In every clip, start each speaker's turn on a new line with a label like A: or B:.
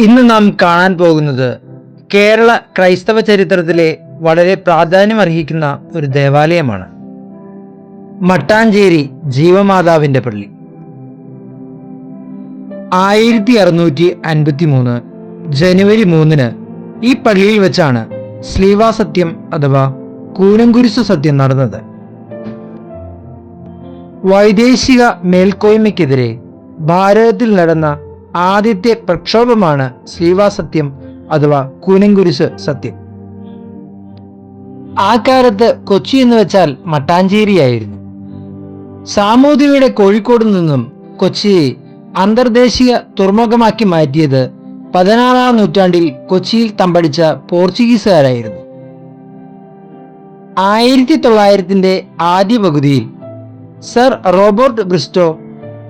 A: ഇന്ന് നാം കാണാൻ പോകുന്നത് കേരള ക്രൈസ്തവ ചരിത്രത്തിലെ വളരെ പ്രാധാന്യമർഹിക്കുന്ന ഒരു ദേവാലയമാണ്. മട്ടാഞ്ചേരി ജീവമാതാവിന്റെ പള്ളി. ആയിരത്തി അറുന്നൂറ്റി അൻപത്തി മൂന്ന് ജനുവരി മൂന്നിന് ഈ പള്ളിയിൽ വെച്ചാണ് ശ്ലീവാസത്യം അഥവാ കൂനംകുരിശു സത്യം നടന്നത്. വൈദേശിക മേൽക്കോയ്മയ്ക്കെതിരെ ഭാരതത്തിൽ നടന്ന ആദ്യത്തെ പ്രക്ഷോഭമാണ് ശ്രീവാസത്യം അഥവാ കൂനങ്കുരിശ് സത്യം. ആ കാലത്ത് കൊച്ചി എന്ന് വെച്ചാൽ മട്ടാഞ്ചേരിയായിരുന്നു. സാമൂതിരിയുടെ കോഴിക്കോട് നിന്നും കൊച്ചിയെ അന്തർദേശീയ തുറമുഖമാക്കി മാറ്റിയത് പതിനാറാം നൂറ്റാണ്ടിൽ കൊച്ചിയിൽ തമ്പടിച്ച പോർച്ചുഗീസുകാരായിരുന്നു. ആയിരത്തി തൊള്ളായിരത്തിന്റെ ആദ്യ പകുതിയിൽ സർ റോബർട്ട് ബ്രിസ്റ്റോ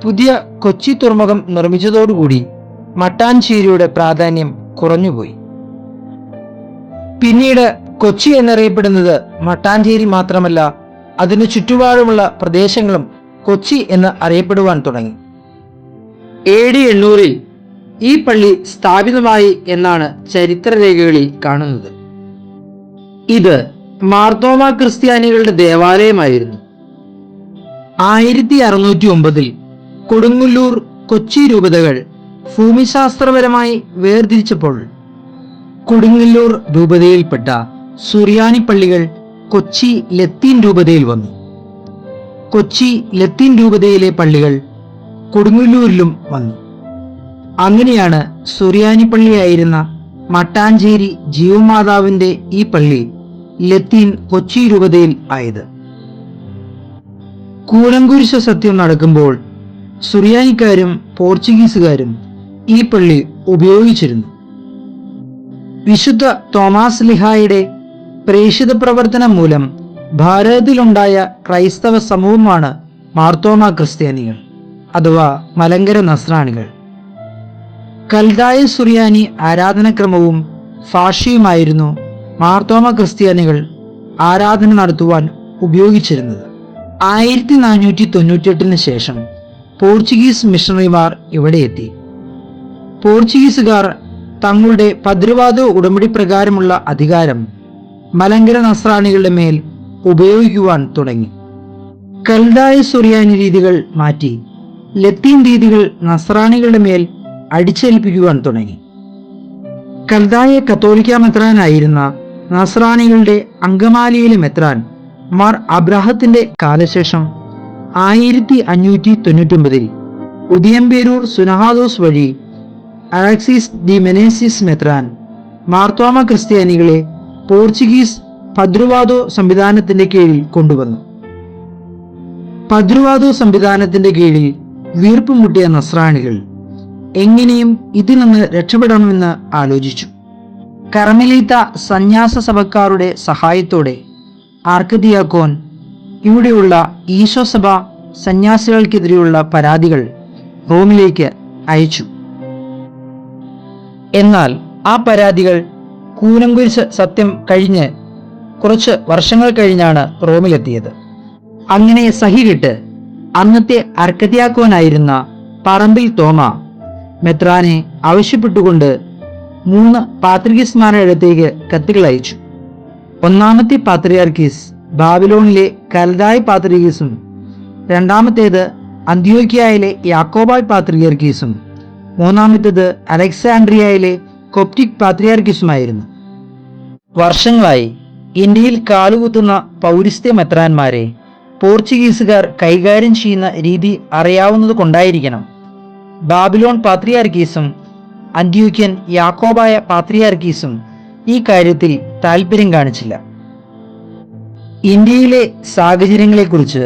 A: പുതിയ കൊച്ചി തുറമുഖം നിർമ്മിച്ചതോടുകൂടി മട്ടാഞ്ചേരിയുടെ പ്രാധാന്യം കുറഞ്ഞുപോയി. പിന്നീട് കൊച്ചി എന്നറിയപ്പെടുന്നത് മട്ടാഞ്ചേരി മാത്രമല്ല അതിനു ചുറ്റുപാടുമുള്ള പ്രദേശങ്ങളും കൊച്ചി എന്ന് അറിയപ്പെടുവാൻ തുടങ്ങി. എ ഡി എണ്ണൂറിൽ ഈ പള്ളി സ്ഥാപിതമായി എന്നാണ് ചരിത്രരേഖകളിൽ കാണുന്നത്. ഇത് മാർത്തോമ ക്രിസ്ത്യാനികളുടെ ദേവാലയമായിരുന്നു. ആയിരത്തി അറുന്നൂറ്റി ഒമ്പതിൽ കൊടുങ്ങല്ലൂർ കൊച്ചി രൂപതകൾ ഭൂമിശാസ്ത്രപരമായി വേർതിരിച്ചപ്പോൾ കൊടുങ്ങല്ലൂർ രൂപതയിൽപ്പെട്ട സുറിയാനി പള്ളികൾ കൊച്ചി ലത്തീൻ രൂപതയിൽ വന്നു. കൊച്ചി ലത്തീൻ രൂപതയിലെ പള്ളികൾ കൊടുങ്ങല്ലൂരിലും വന്നു. അങ്ങനെയാണ് സുറിയാനി പള്ളിയായിരുന്ന മട്ടാഞ്ചേരി ജീവമാതാവിന്റെ ഈ പള്ളി ലത്തീൻ കൊച്ചി രൂപതയിൽ ആയത്. കൂലങ്കുരിശ സത്യം നടക്കുമ്പോൾ സുറിയാനിക്കാരും പോർച്ചുഗീസുകാരും ഈ പള്ളി ഉപയോഗിച്ചിരുന്നു. വിശുദ്ധ തോമാസ് ലിഹായുടെ പ്രേഷിത പ്രവർത്തനം മൂലം ഭാരതത്തിലുണ്ടായ ക്രൈസ്തവ സമൂഹമാണ് മാർത്തോമ ക്രിസ്ത്യാനികൾ അഥവാ മലങ്കര നസ്രാണികൾ. കൽദായ സുറിയാനി ആരാധനക്രമവും ഭാഷയുമായിരുന്നു മാർത്തോമ ക്രിസ്ത്യാനികൾ ആരാധന നടത്തുവാൻ ഉപയോഗിച്ചിരുന്നത്. ആയിരത്തി നാനൂറ്റി തൊണ്ണൂറ്റിയെട്ടിന് ശേഷം പോർച്ചുഗീസ് മിഷണറിമാർ ഇവിടെ എത്തി. പോർച്ചുഗീസുകാർ തങ്ങളുടെ ഭദ്രവാദ ഉടമ്പടി പ്രകാരമുള്ള അധികാരം മലങ്കര നസ്രാണികളുടെ മേൽ ഉപയോഗിക്കുവാൻ തുടങ്ങി. കൽദായ സുറിയാനി രീതികൾ മാറ്റി ലത്തീൻ രീതികൾ നസ്രാണികളുടെ മേൽ അടിച്ചേൽപ്പിക്കുവാൻ തുടങ്ങി. കൽദായ കത്തോലിക്ക മെത്രാനായിരുന്ന നസ്രാണികളുടെ അങ്കമാലിയിലെ മെത്രാൻ മാർ അബ്രാഹത്തിന്റെ കാലശേഷം ആയിരത്തി അഞ്ഞൂറ്റി തൊണ്ണൂറ്റൊമ്പതിൽ ഉദയംപേരൂർ സുനഹാദോസ് വഴി അലക്സിസ് ഡി മെനേസിസ് മെത്രാൻ മാർത്തോമ ക്രിസ്ത്യാനികളെ പോർച്ചുഗീസ് ഭദ്രുവാദോ സംവിധാനത്തിന്റെ കീഴിൽ കൊണ്ടുവന്നു. ഭദ്രുവാദോ സംവിധാനത്തിന്റെ കീഴിൽ വീർപ്പുമുട്ടിയ നസ്രാണികൾ എങ്ങനെയും ഇതിൽ നിന്ന് രക്ഷപ്പെടണമെന്ന് ആലോചിച്ചു. കർമ്മലീത്ത സന്യാസ സഭക്കാരുടെ സഹായത്തോടെ ആർക്കദിയാക്കോൻ ഇവിടെയുള്ള ഈശോസഭ സന്യാസികൾക്കെതിരെയുള്ള പരാതികൾ റോമിലേക്ക് അയച്ചു. എന്നാൽ ആ പരാതികൾ കൂനംകുരിശ് സത്യം കഴിഞ്ഞ് കുറച്ച് വർഷങ്ങൾ കഴിഞ്ഞാണ് റോമിലെത്തിയത്. അങ്ങനെ സഹികിട്ട് അന്നത്തെ അർക്കത്യാക്കോനായിരുന്ന പറമ്പിൽ തോമ മെത്രാനെ ആവശ്യപ്പെട്ടുകൊണ്ട് മൂന്ന് പാത്രികീസ്മാരുടെ അടുത്തേക്ക് കത്തുകൾ അയച്ചു. ഒന്നാമത്തെ പാത്രിയാർക്കീസ് ബാബിലോണിലെ കൽദായ് പാത്രികീസും രണ്ടാമത്തേത് അന്ത്യോക്യയിലെ യാക്കോബായ് പാത്രിയർക്കീസും മൂന്നാമത്തേത് അലക്സാൻഡ്രിയയിലെ കൊപ്റ്റിക് പാത്രിയാർക്കീസുമായിരുന്നു വർഷങ്ങളായി ഇന്ത്യയിൽ കാലുകുത്തുന്ന പൗരസ്ത്യ മെത്രാന്മാരെ പോർച്ചുഗീസുകാർ കൈകാര്യം ചെയ്യുന്ന രീതി അറിയാവുന്നത് കൊണ്ടായിരിക്കണം. ബാബിലോൺ പാത്രിയാർക്കീസും അന്ത്യോക്യൻ യാക്കോബായ പാത്രിയാർക്കീസും ഈ കാര്യത്തിൽ താല്പര്യം കാണിച്ചില്ല. ഇന്ത്യയിലെ സാഹചര്യങ്ങളെക്കുറിച്ച്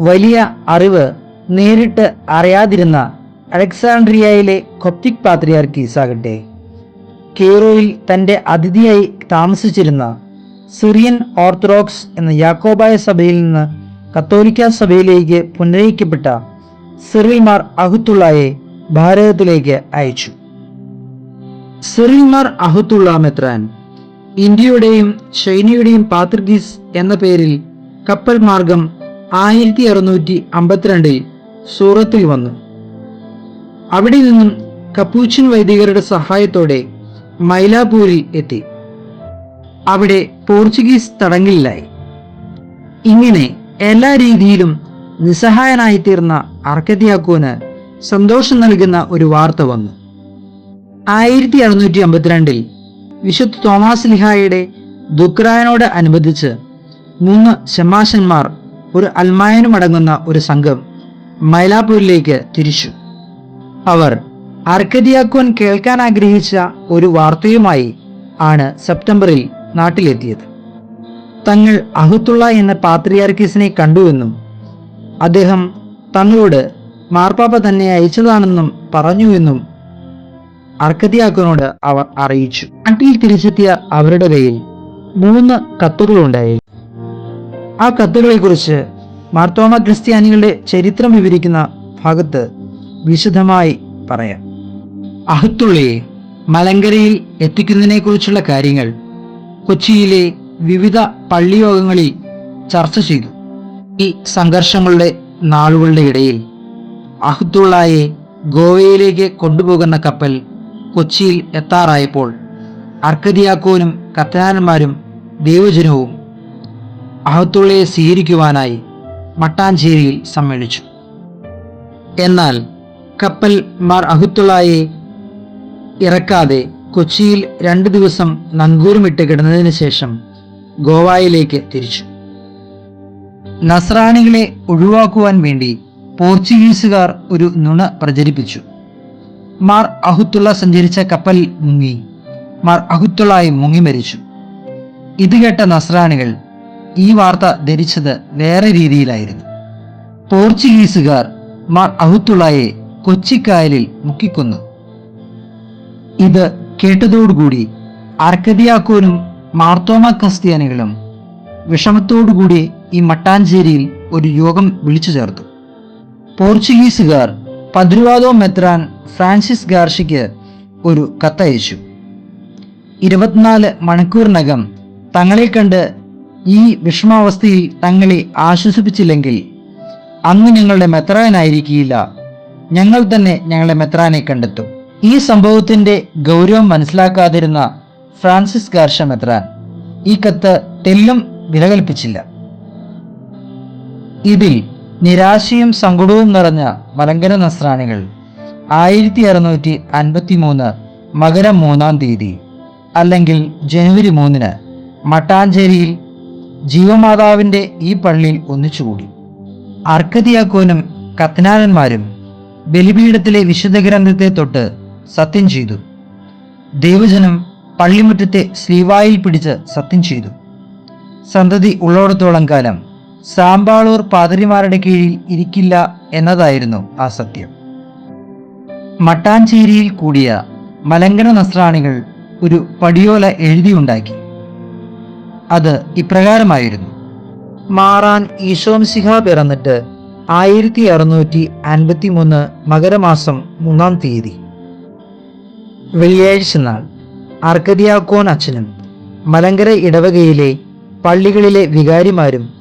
A: വലിയ അറിവ് നേരിട്ട് അറിയാതിരുന്ന അലക്സാണ്ട്രിയയിലെ കൊപ്റ്റിക് പാത്രിയാർക്കീസ് ആകട്ടെ കെയ്റോയിൽ തന്റെ അതിഥിയായി താമസിച്ചിരുന്ന സിറിയൻ ഓർത്തഡോക്സ് എന്ന യാക്കോബായ സഭയിൽ നിന്ന് കത്തോലിക്ക സഭയിലേക്ക് പുനരയിക്കപ്പെട്ട സിറിൽമാർ അഹുത്തുള്ളയെ ഭാരതത്തിലേക്ക് അയച്ചു. സിറിൽമാർ അഹുത്തുള്ള മെത്രാൻ ഇന്ത്യയുടെയും ചൈനയുടെയും പാത്രിഗീസ് എന്ന പേരിൽ കപ്പൽ മാർഗം ആയിരത്തി അറുന്നൂറ്റി അമ്പത്തിരണ്ടിൽ സൂറത്തിൽ വന്നു. അവിടെ നിന്നും കപ്പൂച്ചിൻ വൈദികരുടെ സഹായത്തോടെ മൈലാപൂരിൽ എത്തി. അവിടെ പോർച്ചുഗീസ് തടങ്കലിലായി. ഇങ്ങനെ എല്ലാ രീതിയിലും നിസ്സഹായനായി തീർന്ന സന്തോഷം നൽകുന്ന ഒരു വാർത്ത വന്നു. ആയിരത്തി അറുന്നൂറ്റി അമ്പത്തിരണ്ടിൽ വിശുദ്ധ തോമാസ് ലിഹായുടെ ദുക്രായനോട് അനുബന്ധിച്ച് മൂന്ന് ശമാശന്മാർ ഒരു അൽമായനുമടങ്ങുന്ന ഒരു സംഘം മൈലാപ്പൂരിലേക്ക് തിരിച്ചു. അവർ അർക്കദിയാക്കോൻ കേൾക്കാൻ ആഗ്രഹിച്ച ഒരു വാർത്തയുമായി ആണ് സെപ്റ്റംബറിൽ നാട്ടിലെത്തിയത്. തങ്ങൾ അഹുത്തുള്ള എന്ന പാത്രിയാർക്കീസിനെ കണ്ടുവെന്നും അദ്ദേഹം തങ്ങളോട് മാർപ്പാപ്പ തന്നെ അയച്ചതാണെന്നും പറഞ്ഞുവെന്നും അർക്കതിയാക്കനോട് അവർ അറിയിച്ചു. നാട്ടിൽ തിരിച്ചെത്തിയ അവരുടെ കയ്യിൽ മൂന്ന് കത്തുകളുണ്ടായി ആ കത്തുകളെ കത്തുകളെക്കുറിച്ച് മാർത്തോമ ക്രിസ്ത്യാനികളുടെ ചരിത്രം വിവരിക്കുന്ന ഭാഗത്ത് വിശദമായി പറയാം. അഹത്തുള്ളിയെ മലങ്കരയിൽ എത്തിക്കുന്നതിനെക്കുറിച്ചുള്ള കാര്യങ്ങൾ കൊച്ചിയിലെ വിവിധ പള്ളിയോഗങ്ങളിൽ ചർച്ച ചെയ്തു. ഈ സംഘർഷങ്ങളുടെ നാളുകളുടെ ഇടയിൽ അഹത്തുള്ളയെ ഗോവയിലേക്ക് കൊണ്ടുപോകുന്ന കപ്പൽ കൊച്ചിയിൽ എത്താറായപ്പോൾ അർക്കദിയാക്കോനും കത്തനാരന്മാരും ദൈവജനവും അഹത്തുള്ളയെ സ്വീകരിക്കുവാനായി മട്ടാഞ്ചേരിയിൽ സമ്മേളിച്ചു. എന്നാൽ കപ്പൽ മാർ അഹുത്തുള്ളയെ ഇറക്കാതെ കൊച്ചിയിൽ രണ്ട് ദിവസം നങ്കൂരമിട്ട് കിടന്നതിന് ശേഷം ഗോവായിലേക്ക് തിരിച്ചു. നസ്രാണികളെ ഒഴിവാക്കുവാൻ വേണ്ടി പോർച്ചുഗീസുകാർ ഒരു നുണ പ്രചരിപ്പിച്ചു. മാർ അഹുത്തുള്ള സഞ്ചരിച്ച കപ്പൽ മുങ്ങി. മാർ അഹുത്തുള്ളായി മുങ്ങി മരിച്ചു. ഇത് കേട്ട നസ്രാണികൾ ഈ വാർത്ത ധരിച്ചത് വേറെ രീതിയിലായിരുന്നു. പോർച്ചുഗീസുകാർ മാർ അഹുത്തുള്ളയെ കൊച്ചിക്കായലിൽ മുക്കിക്കൊന്നു. ഇത് കേട്ടതോടുകൂടി അർക്കതിയാക്കോനും മാർത്തോമ ക്രിസ്ത്യാനികളും വിഷമത്തോടുകൂടി ഈ മട്ടാഞ്ചേരിയിൽ ഒരു യോഗം വിളിച്ചു ചേർത്തു. പോർച്ചുഗീസുകാർ പദ്രുവാദോ മെത്രാൻ ഫ്രാൻസിസ് ഗാർഷിക്ക് ഒരു കത്തയച്ചു. ഇരുപത്തിനാല് മണിക്കൂറിനകം തങ്ങളെ കണ്ട് ഈ വിഷമാവസ്ഥയിൽ തങ്ങളെ ആശ്വസിപ്പിച്ചില്ലെങ്കിൽ അന്ന് ഞങ്ങളുടെ മെത്രാനായിരിക്കില്ല. ഞങ്ങൾ തന്നെ ഞങ്ങളുടെ മെത്രാനെ കണ്ടെത്തും. ഈ സംഭവത്തിന്റെ ഗൗരവം മനസ്സിലാക്കാതിരുന്ന ഫ്രാൻസിസ് ഗാർഷ മെത്രാൻ ഈ കത്ത് തെല്ലും വിലകൽപ്പിച്ചില്ല. ഇതിൽ നിരാശയും സങ്കടവും നിറഞ്ഞ മലങ്കര നസ്രാണികൾ. ആയിരത്തി അറുന്നൂറ്റി അൻപത്തി മൂന്ന് മകരം മൂന്നാം തീയതി അല്ലെങ്കിൽ ജനുവരി മൂന്നിന് മട്ടാഞ്ചേരിയിൽ ജീവമാതാവിന്റെ ഈ പള്ളിയിൽ ഒന്നിച്ചുകൂടി. അർക്കതിയാക്കോനും കത്തനാരന്മാരും ബലിപീഠത്തിലെ വിശുദ്ധ ഗ്രന്ഥത്തെ തൊട്ട് സത്യം ചെയ്തു. ദൈവജനം പള്ളിമുറ്റത്തെ സ്ലീവായിൽ പിടിച്ച് സത്യം ചെയ്തു. സന്തതി ഉള്ളോടത്തോളം കാലം സാമ്പാളൂർ പാതിരിമാരുടെ കീഴിൽ ഇരിക്കില്ല എന്നതായിരുന്നു ആ സത്യം. മട്ടാഞ്ചേരിയിൽ കൂടിയ മലങ്കര നസ്രാണികൾ ഒരു പടിയോല എഴുതിയുണ്ടാക്കി. അത് ഇപ്രകാരമായിരുന്നു. മാറാൻ ഈശോംസിഹ പിറന്നിട്ട് ആയിരത്തി അറുന്നൂറ്റി അൻപത്തി മൂന്ന് മകരമാസം മൂന്നാം തീയതി. വെള്ളിയാഴ്ച നാൾ അർക്കദിയാക്കോൻ അച്ഛനും മലങ്കര ഇടവകയിലെ പള്ളികളിലെ വികാരിമാരും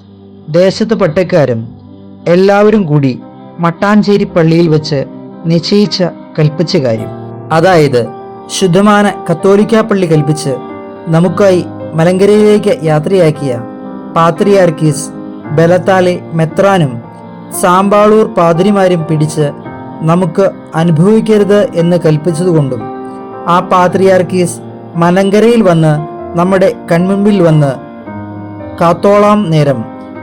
A: ദേശത്ത് പട്ടക്കാരും എല്ലാവരും കൂടി മട്ടാഞ്ചേരി പള്ളിയിൽ വെച്ച് നിശ്ചയിച്ച കൽപ്പിച്ച കാര്യം. അതായത് ശുദ്ധമാന കത്തോലിക്ക പള്ളി കൽപ്പിച്ച് നമുക്കായി മലങ്കരയിലേക്ക് യാത്രയാക്കിയ പാത്രിയാർക്കീസ് ബലത്താലെ മെത്രാനും സാമ്പാളൂർ പാതിരിമാരും പിടിച്ച് നമുക്ക് അനുഭവിക്കരുത് എന്ന് കൽപ്പിച്ചതുകൊണ്ടും ആ പാത്രിയാർക്കീസ് മലങ്കരയിൽ വന്ന് നമ്മുടെ കൺമുമ്പിൽ വന്ന് കാത്തോളാം നേരം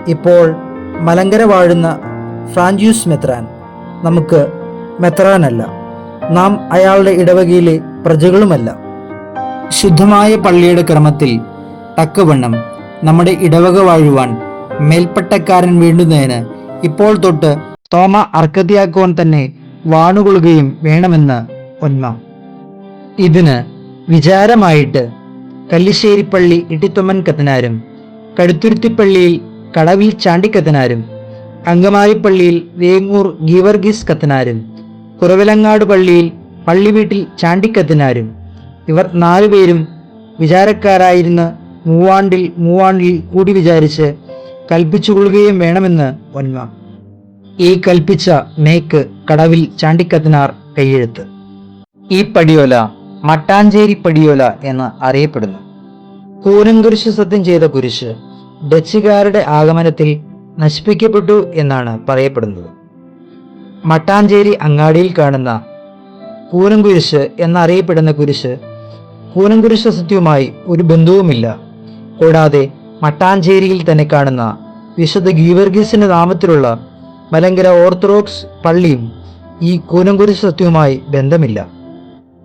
A: ഇപ്പോൾ മലങ്കര വാഴുന്ന ഫ്രാഞ്ചൂസ് മെത്രാൻ. നമുക്ക് മെത്രാനല്ല നാം അയാളുടെ ഇടവകയിലെ പ്രജകളുമല്ല. ശുദ്ധമായ പള്ളിയുടെ ക്രമത്തിൽ തക്കവണ്ണം നമ്മുടെ ഇടവക വാഴുവാൻ മേൽപ്പട്ടക്കാരൻ വേണ്ടുന്നതിന് ഇപ്പോൾ തൊട്ട് തോമ അർക്കത്തിയാക്കുവാൻ തന്നെ വാണുകൊള്ളുകയും വേണമെന്ന് ഒന്മ. ഇതിന് വിചാരമായിട്ട് കല്ലിശ്ശേരിപ്പള്ളി ഇട്ടിത്തൊമ്മൻ കത്തനാരും കടുത്തുരുത്തിപ്പള്ളിയിൽ കടവിൽ ചാണ്ടിക്കത്തനാരും അങ്കമാലിപ്പള്ളിയിൽ വേങ്ങൂർ ഗീവർഗീസ് കത്തനാരും. കുറവിലങ്ങാട് പള്ളിയിൽ പള്ളിവീട്ടിൽ ചാണ്ടിക്കത്തനാരും ഇവർ നാലുപേരും വിചാരക്കാരായിരുന്ന് മൂവാണ്ടിൽ മൂവാണ്ടിൽ കൂടി വിചാരിച്ച് കൽപ്പിച്ചുകൊള്ളുകയും വേണമെന്ന് ഒന്മ ഈ കൽപ്പിച്ച മേക്ക് കടവിൽ ചാണ്ടിക്കത്തനാർ കൈയെഴുത്ത്. ഈ പടിയോല മട്ടാഞ്ചേരി പടിയോല എന്ന് അറിയപ്പെടുന്നു. കൂനംകുരിശ് സത്യം ചെയ്ത കുരിശ് ഡച്ചുകാരുടെ ആഗമനത്തിൽ നശിപ്പിക്കപ്പെട്ടു എന്നാണ് പറയപ്പെടുന്നത്. മട്ടാഞ്ചേരി അങ്ങാടിയിൽ കാണുന്ന കൂനംകുരിശ് എന്നറിയപ്പെടുന്ന കുരിശ് കൂനംകുരിശ് സത്യവുമായി ഒരു ബന്ധുവുമില്ല. കൂടാതെ മട്ടാഞ്ചേരിയിൽ തന്നെ കാണുന്ന വിശുദ്ധ ഗീവർഗീസിന്റെ നാമത്തിലുള്ള മലങ്കര ഓർത്തഡോക്സ് പള്ളിയും ഈ കൂനംകുരിശ് സത്യവുമായി ബന്ധമില്ല.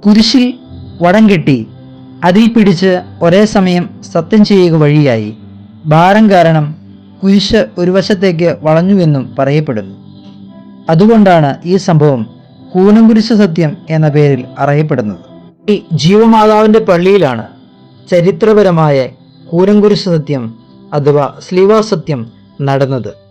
A: കുരിശിൽ വടം കെട്ടി അതിൽ പിടിച്ച് ഒരേ സമയം സത്യം ചെയ്യുക വഴിയായി ഭാരം കാരണം കുരിശ് ഒരു വശത്തേക്ക് വളഞ്ഞുവെന്നും പറയപ്പെടുന്നു. അതുകൊണ്ടാണ് ഈ സംഭവം കൂനംകുരിശ് സത്യം എന്ന പേരിൽ അറിയപ്പെടുന്നത്. ഈ ജീവമാതാവിന്റെ പള്ളിയിലാണ് ചരിത്രപരമായ കൂനംകുരിശ് സത്യം അഥവാ സ്ലീവാ സത്യം നടന്നത്.